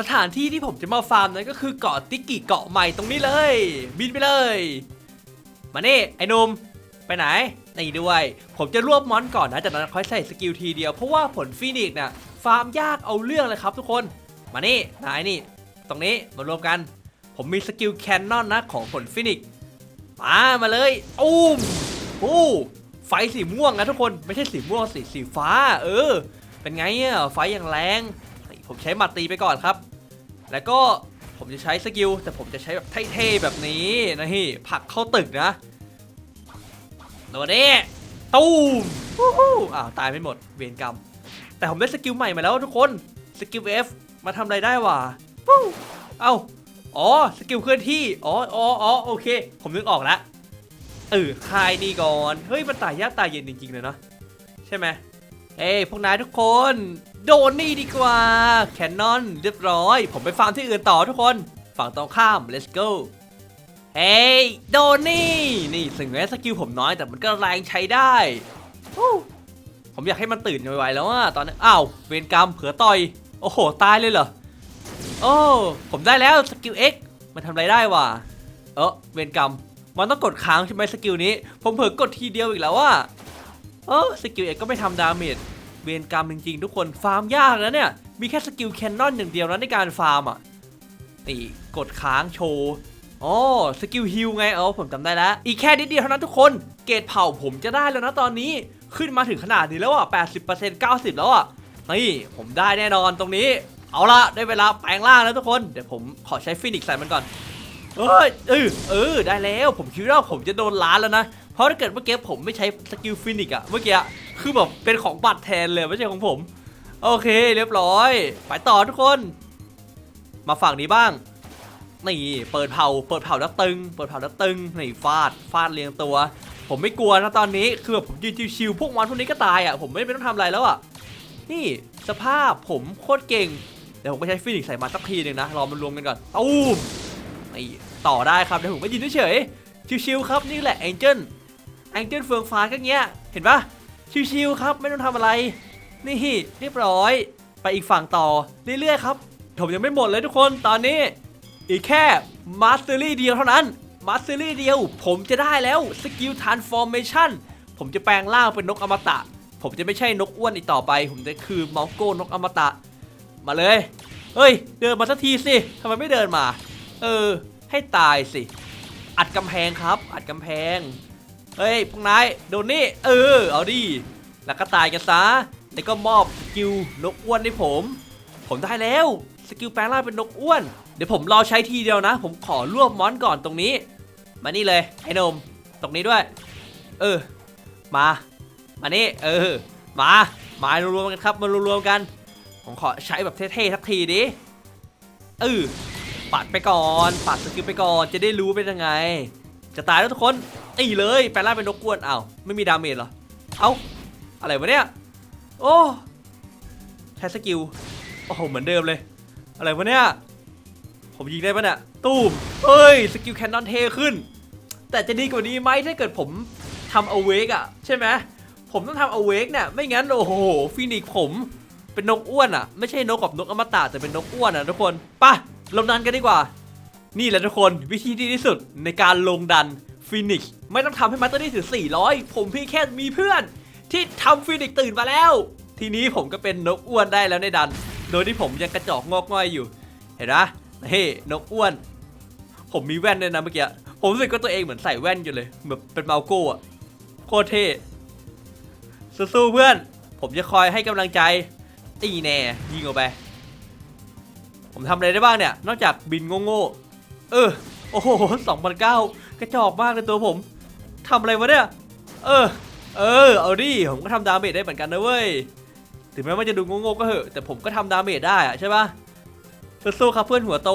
สถานที่ที่ผมจะมาฟาร์มนั้นก็คือเกาะติกกิเกาะใหม่ตรงนี้เลย บินไปเลย มานี่ไอ้นุ่มไปไหนนี่ด้วย ผมจะรวบมอนก่อนนะจากนั้นค่อยใส่สกิลทีเดียวเพราะว่าผลฟีนิกซ์น่ะฟาร์มยากเอาเรื่องเลยครับทุกคน มานี่นายนี่ ตรงนี้มารวมกัน ผมมีสกิลแคนนอนนะของผลฟินิกซ์มามาเลยอุ้มอู้ไฟสีม่วงนะทุกคนไม่ใช่สีม่วงสีสีฟ้า เออ เป็นไงอะไฟอย่างแรง ผมใช้หมัดตีไปก่อนครับ แล้วก็ผมจะใช้สกิลแต่ผมจะใช้แบบเท่ๆแบบนี้นะฮี่ผักเข้าตึกนะโดนนี้ตูมวู้อ้าวตายไม่หมดเวรกรรม แต่ผมได้สกิลใหม่มาแล้วทุกคนสกิล F มาทำอะไรได้วะวู้เอ้าอ๋อสกิลเคลื่อนที่อ๋ออ๋ออ๋อโอเค ผมนึกออกแล้วเออคลายนี่ก่อน เฮ้ยมันตายยากตายเย็นจริงๆเลยเนาะใช่ไหมเอ้ยพวกนายทุกคน โดนนี่ดีกว่า แคนนอนเรียบร้อย ผมไปฟาร์มที่อื่นต่อทุกคน ฝั่งตรงข้าม let's go เฮ้ยโดนนี่ นี่ถึงแม้สกิลผมน้อยแต่มันก็แรงใช้ได้ผมอยากให้มันตื่นไวๆแล้วอะตอนนี้อ้าวเวรกรรมเผือต่อย โอ้โห ตายเลยเหรอ โอ้ผมได้แล้วสกิล X มันทำอะไรได้วะ เออเวรกรรม มันต้องกดค้างใช่ไหมสกิลนี้ ผมเผลอกดทีเดียวอีกแล้วว่าเออสกิล X ก็ไม่ทำดาเมจ เวรกรรมจริงๆ ทุกคนฟาร์มยากนะเนี่ย มีแค่สกิลแคนนอนอย่างเดียวนะในการฟาร์มอะนี่กดค้างโชว์อ๋อสกิลฮิลไงเออผมจำได้แล้ว อีกแค่นิดเดียวเท่านั้นทุกคน เกรดเผาผมจะได้แล้วนะตอนนี้ขึ้นมาถึงขนาดนี้แล้วอะ80% 90 แล้วอะนี่ผมได้แน่นอนตรงนี้ เอาละได้เวลาแปลงร่างแล้วทุกคน เดี๋ยวผมขอใช้ฟินิกซ์ใส่มันก่อนเอ้ยเออเออได้แล้ว ผมคิดว่าผมจะโดนล้านแล้วนะ เพราะถ้าเกิดเมื่อกี้ผมไม่ใช้สกิลฟินิกอะเมื่อกี้คือแบบเป็นของบัตรแทนเลยไม่ใช่ของผม โอเค เรียบร้อย ไปต่อทุกคน มาฝั่งนี้บ้างนี่เปิดเผาเปิดเผาแล้วตึง เปิดเผาแล้วตึงนี่ฟาดฟาดเรียงตัว ผมไม่กลัวนะตอนนี้คือแบบผมยืนชิวๆพวกมันพวกนี้ก็ตายอะผมไม่ไม่ต้องทำอะไรแล้วอะนี่สภาพผมโคตรเก่งเดี๋ยวผมไปใช้ฟินิกใส่มาสักทีหนึ่งนะรอมันรวมกันก่อนตู้มนี่ต่อได้ครับเดี๋ยวผมก็ยืนเฉยๆชิวๆครับนี่แหละแองเจิล งเจิลเฟืองฟ้าก็เงี้ย เห็นปะชิวๆครับ ไม่ต้องทำอะไร นี่เรียบร้อย ไปอีกฝั่งต่อ เรื่อยๆครับ ผมยังไม่หมดเลยทุกคนตอนนี้ อีกแค่มาสเตอรี่เดียวเท่านั้นมาสเตอรี่เดียว ผมจะได้แล้วสกิลทรานส์ฟอร์เมชันผมจะแปลงร่างเป็นนกอมตะ ผมจะไม่ใช่นกอ้วนอีกต่อไป ผมจะคือมอลโก้นกอมตะ มาเลย เฮ้ย เดินมาสักทีสิทำไมไม่เดินมา เออ ให้ตายสิ อัดกำแพงครับ อัดกำแพง เฮ้ยพวกนายโดนนี่เออเอาดิแล้วก็ตายกันซะแล้วก็มอบสกิลนกอ้วนให้ผม ผมได้แล้วสกิลแปลงร่างเป็นนกอ้วน เดี๋ยวผมรอใช้ทีเดียวนะ ผมขอรวบมอนก่อนตรงนี้ มานี่เลยไอ้นม ตรงนี้ด้วย เออ มา มานี่เออ มามารวมๆกันครับมารวมๆกัน ผมขอใช้แบบเท่ๆสักทีดิเออปัดไปก่อนปัดสกิลไปก่อนจะได้รู้เป็นยังไง จะตายแล้วทุกคนตีเลยแปลงร่างเป็นนกกวนอ้าวไม่มีดาเมจเหรอ เอ้า อะไรวะเนี่ย โอ้ใช้สกิล โอ้โห เหมือนเดิมเลย อะไรวะเนี่ย ผมยิงได้ปะเนี่ย ตูมเอ้ย สกิลแคนนอนเทขึ้น แต่จะดีกว่านี้ไหมถ้าเกิดผมทำเอาเวกอะใช่ไหม ผมต้องทำเอาเวกเนี่ย ไม่งั้น โอ้โห ฟินิกผมเป็นนกอ้วนอะไม่ใช่นกกับนกอมตะแต่เป็นนกอ้วนอะทุกคนป่ะลงดันกันดีกว่า นี่แหละทุกคนวิธีที่ดีที่สุดในการลงดันฟินิกไม่ต้องทำให้มาสเตอรี่ถึง 400 ผมพียงแค่มีเพื่อน ที่ทำฟินิกตื่นมาแล้ว ทีนี้ผมก็เป็นนกอ้วนได้แล้วในดัน โดยที่ผมยังกระจอกงอกง่อยอยู่ เห็นไหมเฮ้นกอ้วน ผมมีแว่นด้วยนะเมื่อกี้ผมรู้สึกว่าตัวเองเหมือนใส่แว่นอยู่เลยแบบเป็นเมาโก้อะโคตรเท่สู้ๆเพื่อน ผมจะคอยให้กำลังใจ ตีแน่ยิงออกไป ผมทำอะไรได้บ้างเนี่ย นอกจากบินโง่ๆ เออ โอ้โหสองพันเก้ากระจอกมากเลยตัวผมทำอะไรวะเนี่ย เออ เออ เอาดิ ผมก็ทำดาเมจได้เหมือนกันนะเว้ย ถึงแม้ว่าจะดูโง่ๆก็เหอะ แต่ผมก็ทำดาเมจได้อะใช่ปะสู้ๆครับเพื่อนหัวโต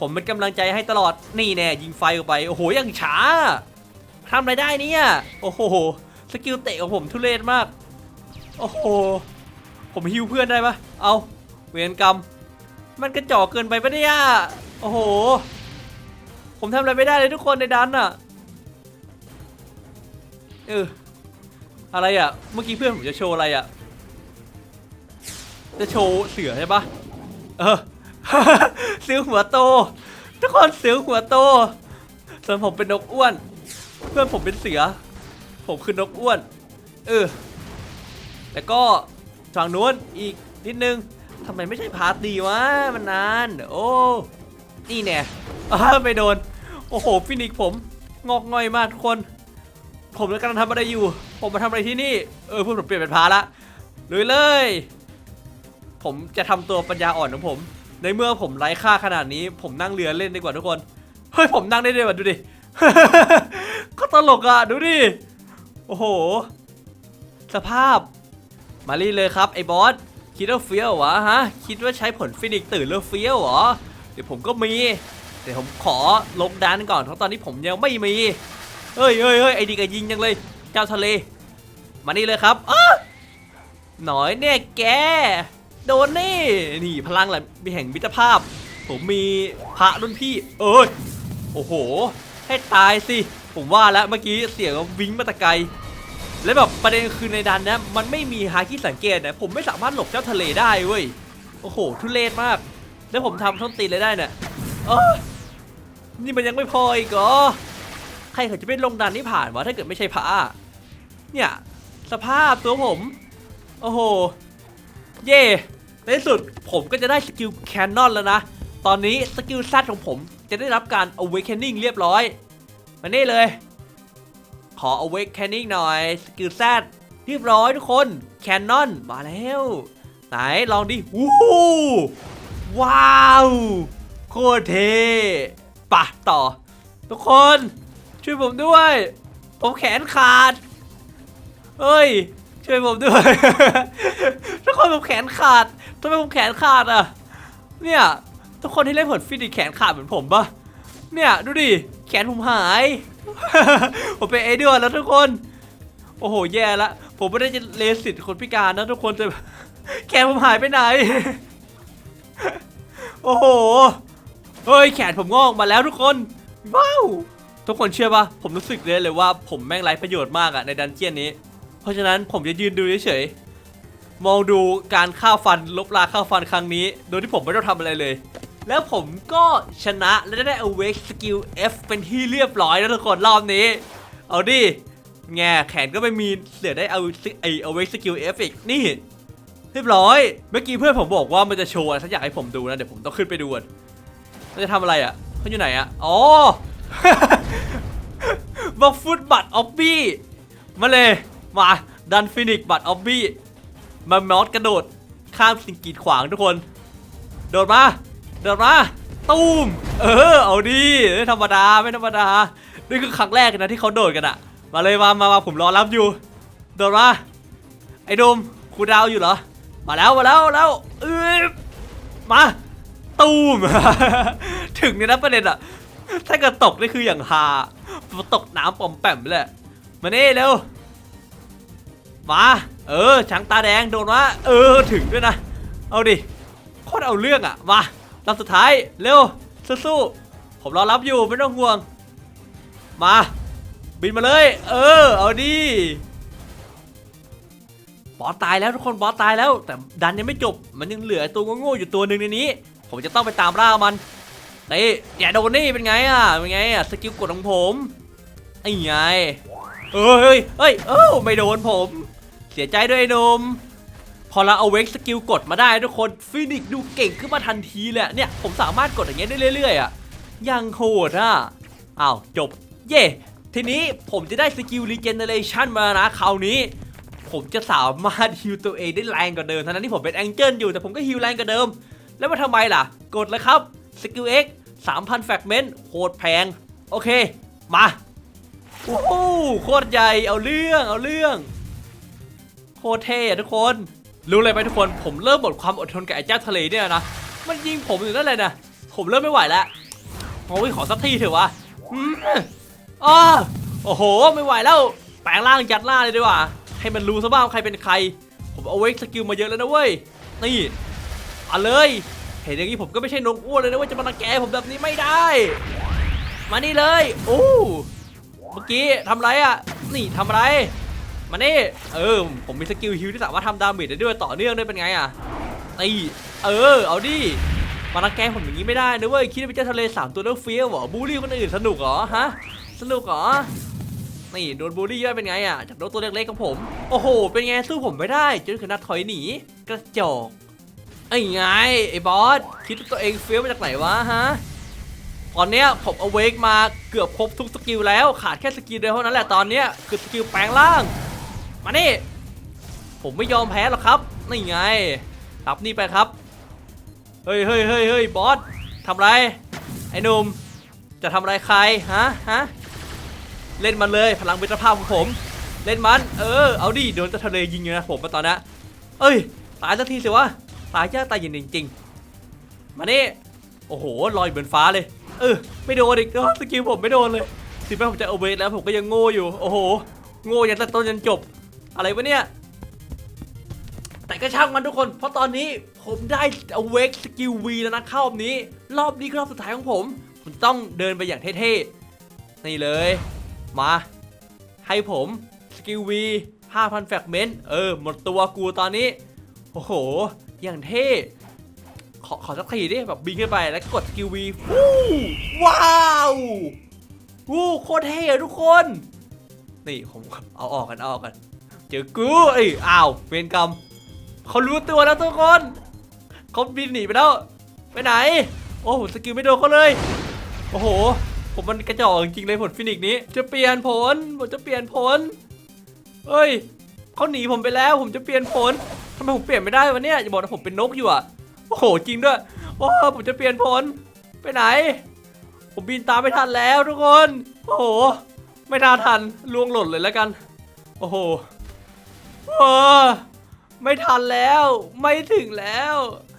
ผมเป็นกำลังใจให้ตลอด นี่แน่ยิงไฟออกไป โอ้โหยังช้าทำอะไรได้เนี่ย โอ้โห สกิลเตะของผมทุเรศมาก โอ้โห ผมฮิวเพื่อนได้ปะเอา เวรกรรม มันกระจอกเกินไปปะเนี่ย โอ้โห ผมทำอะไรไม่ได้เลยทุกคนในดันอะเอออะไรอะเมื่อกี้เพื่อนผมจะโชว์อะไรอะจะโชว์เสือใช่ปะเออเสือหัวโต ทุกคนเสือหัวโต ส่วนผมเป็นนกอ้วน เพื่อนผมเป็นเสือ ผมคือนกอ้วน เออ แล้วก็ฝั่งนู้นอีกนิดนึงทำไมไม่ใช่พาร์ตดีวะมันนาน โอ้ นี่แน่อ้าวไม่โดน โอ้โหฟินิกผม งอกง่อยมากทุกคน ผมกำลังทำอะไรอยู่ ผมมาทำอะไรที่นี่ เออเพื่อนผมเปลี่ยนเป็นพาละเลยเลย ผมจะทำตัวปัญญาอ่อนของผม ในเมื่อผมไร้ค่าขนาดนี้ ผมนั่งเรือเล่นดีกว่าทุกคน เฮ้ยผมนั่งได้ด้วยว่ะดูดิ ก็ตลกอะดูดิ โอ้โห สภาพ มารีเลยครับไอ้บอส คิดว่าเฟี้ยวเหรอฮะ คิดว่าใช้ผลฟินิกตื่นแล้วเฟี้ยวเหรอ เดี๋ยวผมก็มี เดี๋ยวผมขอลงดันก่อนเพราะตอนนี้ผมยังไม่มีเฮ้ยเฮ้ยเฮ้ยไอ้ดีก็ยิงจังเลย เจ้าทะเล มานี่เลยครับอ้หน่อยเนี่ยแก โดนนี่ นี่พลังแหละมีแห่งมิตรภาพ ผมมีพระรุ่นพี่ เอ้ย โอ้โห ให้ตายสิ ผมว่าแล้วเมื่อกี้เสียงวิ้งมาตะไกล แล้วแบบประเด็นคือในดันนี้มันไม่มีฮาคิสังเกตนะผมไม่สามารถหลบเจ้าทะเลได้เว้ย โอ้โห ทุเรศมาก แล้วผมทำส้นตีนเลยได้เนี่ยเอ้ย นี่มันยังไม่พออีกเหรอ ใครเขาจะไปลงดันนี่ผ่านวะถ้าเกิดไม่ใช่พระเนี่ย สภาพตัวผม โอ้โห เย่ในที่สุดผมก็จะได้สกิลแคนนอนแล้วนะ ตอนนี้สกิลซัดของผมจะได้รับการ awakening เรียบร้อย มานี่เลย ขอ awakening หน่อยสกิลแซดเรียบร้อยทุกคนแคนนอนมาแล้ว ไหนลองดิวู้ฮู้ว้าว โคตรเท่ ปะต่อ ทุกคนช่วยผมด้วย ผมแขนขาด เฮ้ย ช่วยผมด้วย ทุกคนผมแขนขาดทำไมผมแขนขาดอะ เนี่ยทุกคนที่เล่นผลฟินิกแขนขาดเหมือนผมปะเนี่ยดูดิแขนผมหาย ผมเป็นเอเดอร์แล้วทุกคน โอ้โหแย่ละ ผมไม่ได้จะเลสิตคนพิการนะทุกคนแต่แขนผมหายไปไหน โอ้โห เฮ้ยแขนผมงอกมาแล้วทุกคนว้าวทุกคนเชื่อปะผมรู้สึกเลยเลยว่าผมแม่งไร้ประโยชน์มากอะในดันเจียนนี้ เพราะฉะนั้นผมจะยืนดูเฉยๆมองดูการฆ่าฟันลบลาฆ่าฟันครั้งนี้ โดยที่ผมไม่ต้องทำอะไรเลย แล้วผมก็ชนะและได้ awake skill F เป็นที่เรียบร้อยแล้วทุกคนรอบนี้ เอาดิแง่แขนก็ไม่มีเหลือได้เอาไอ awake skill F อีกนี่เรียบร้อย เมื่อกี้เพื่อนผมบอกว่ามันจะโชว์อะไรสักอย่างให้ผมดูนะ เดี๋ยวผมต้องขึ้นไปดู ก่อนมันจะทำอะไรอะเขาอยู่ไหนอะอ๋อบัฟฟุตบัตออบบี้มาเลยมาดันฟินิกบัตออบบี้มามอสกระโดดข้ามสิ่งกีดขวางทุกคน โดดมาโดดมาตูมเออเอาดีไม่ธรรมดาไม่ธรรมดานี่คือครั้งแรกนะที่เขาโดดกันอะมาเลยมามามาผมรอรับอยู่ โดดมาไอ้ดมครูดาวอยู่เหรอมาแล้วมาแล้วแล้วเออมา ตูมถึงเนี่ยนะประเด็นอะถ้าเกิดตกนี่คืออย่างฮาตกน้ำปอมแปมเลย มานี่เร็ว มา เออช้างตาแดงโดนวะเออถึงด้วยนะ เอาดิโคตรเอาเรื่องอะมาลำสุดท้ายเร็วสู้ๆผมรอรับอยู่ไม่ต้องห่วง มา บินมาเลย เออ เอาดิบอสตายแล้วทุกคนบอสตายแล้ว แต่ดันยังไม่จบ มันยังเหลือตัวโง่ๆอยู่ตัวหนึ่งในนี้ ผมจะต้องไปตามล่ามันนี่อย่าโดนนี่เป็นไงอะเป็นไงอะสกิลกดของผมไอ้ไงเอ้ยเฮ้ยเฮ้ยเอ้าไม่โดนผม เสียใจด้วยนมพอเราเอาเวกสกิลกดมาได้ทุกคนฟินิกดูเก่งขึ้นมาทันทีเลยอะเนี่ยผมสามารถกดอย่างเงี้ยได้เรื่อยๆอะยังโหดอะอ้าวจบ เย่ทีนี้ผมจะได้สกิลรีเจเนเรชันมานะคราวนี้ ผมจะสามารถฮิวตัวเองได้แรงกว่าเดิมทั้งนั้นที่ผมเป็นแองเจิลอยู่แต่ผมก็ฮิวแรงกว่าเดิม แล้วมาทำไมล่ะ กดเลยครับสกิล X 3,000แฟกเมนต์โคตรแพง โอเค มาโอ้โหโคตรใหญ่เอาเรื่องเอาเรื่องโคตรเท่อะทุกคน รู้เลยไหมทุกคนผมเริ่มหมดความอดทนกับไอ้เจ้าทะเลเนี่ยนะมันยิงผมอยู่นั่นเลยนะผมเริ่มไม่ไหวแล้วโอ้ยขอสักทีเถอะวะอืมอ้อโอ้โห ไม่ไหวแล้ว แปลงร่างยัดล่าเลยดีกว่า ให้มันรู้ซะบ้างใครเป็นใคร ผมเอาเวกสกิลมาเยอะแล้วนะเว้ย นี่ เอาเลย เห็นอย่างนี้ผมก็ไม่ใช่นกอ้วนเลยนะว่าจะมารังแกผมแบบนี้ไม่ได้ มานี่เลยโอ้เมื่อกี้ทำไรอะ นี่ทำอะไร มานี่ เออ ผมมีสกิลฮิวที่สามารถทำดาเมจได้ด้วยต่อเนื่องได้เป็นไงอะตีเออ เอาดิมารังแกผมอย่างนี้ไม่ได้นะเว้ย คิดว่าเป็นเจ้าทะเลสามตัวแล้วเฟี้ยวเหรอ บูลลี่คนอื่นสนุกเหรอฮะ สนุกเหรอ นี่โดนบูลลี่เยอะเป็นไงอะ จากโดนตัวเล็กๆของผม โอ้โห เป็นไงสู้ผมไม่ได้ จนขนาดถอยหนี กระจอก ไอ้ไงไอ้บอสคิดว่าตัวเองเฟี้ยวมาจากไหนวะฮะตอนเนี้ยผมเอเวกมาเกือบครบทุกสกิลแล้วขาดแค่สกิลเดียวเท่านั้นแหละตอนเนี้ยคือสกิลแปลงร่าง มานี่ผมไม่ยอมแพ้หรอกครับนี่ไงรับนี่ไปครับเฮ้ยเฮ้ยเฮ้ยเฮ้ยบอสทำไรไอ้หนุ่มจะทำอะไรใครฮะฮะเล่นมันเลยพลังมิตรภาพของผม เล่นมัน เออเอาดิโดนจะทะเลยิงเลยนะผมมาตอนนี้เอ้ยตายสักทีสิวะ ตายยากตายเย็นจริงๆ มานี่โอ้โหลอยเหมือนฟ้าเลย เออ ไม่โดนอีกแล้วสกิลผมไม่โดนเลยถึงแม้ผมจะเอาเวทแล้วผมก็ยังโง่อยู่ โอ้โห โง่ยันต้นยันจบ อะไรวะเนี่ย แต่ก็ช่างมันทุกคน เพราะตอนนี้ผมได้เอาเวกสกิลวีแล้วนะเข้ารอบนี้ รอบนี้คือรอบสุดท้ายของผม ผมต้องเดินไปอย่างเท่ๆ นี่เลย มา ให้ผมสกิลวี5,000แฟกเมนต์ เออ หมดตัวกูตอนนี้ โอ้โห อย่างเท่ขอขอสักทีดิแบบบินขึ้นไปแล้วกดสกิลวีฟู้ว้าววู้โคตรเท่ทุกคน นี่ผมเอาออกกันเอาออกกันเจอกูเอ้ยอ้าวเวรกรรมเขารู้ตัวแล้วทุกคนเขาบินหนีไปแล้วไปไหน โอ้สกิลไม่โดนเขาเลย โอ้โห ผมมันกระจอกจริงเลยผลฟินิกนี้ จะเปลี่ยนผลผมจะเปลี่ยนผลเอ้ยเขาหนีผมไปแล้ว ผมจะเปลี่ยนผล ทำไมผมเปลี่ยนไม่ได้วะเนี่ยอย่าบอกนะผมเป็นนกอยู่อะโอ้โหจริงด้วยว้าผมจะเปลี่ยนผลไปไหน ผมบินตามไม่ทันแล้วทุกคน โอ้โห ไม่น่าทันล่วงหล่นเลยแล้วกัน โอ้โหโอ้ไม่ทันแล้ว ไม่ถึงแล้ว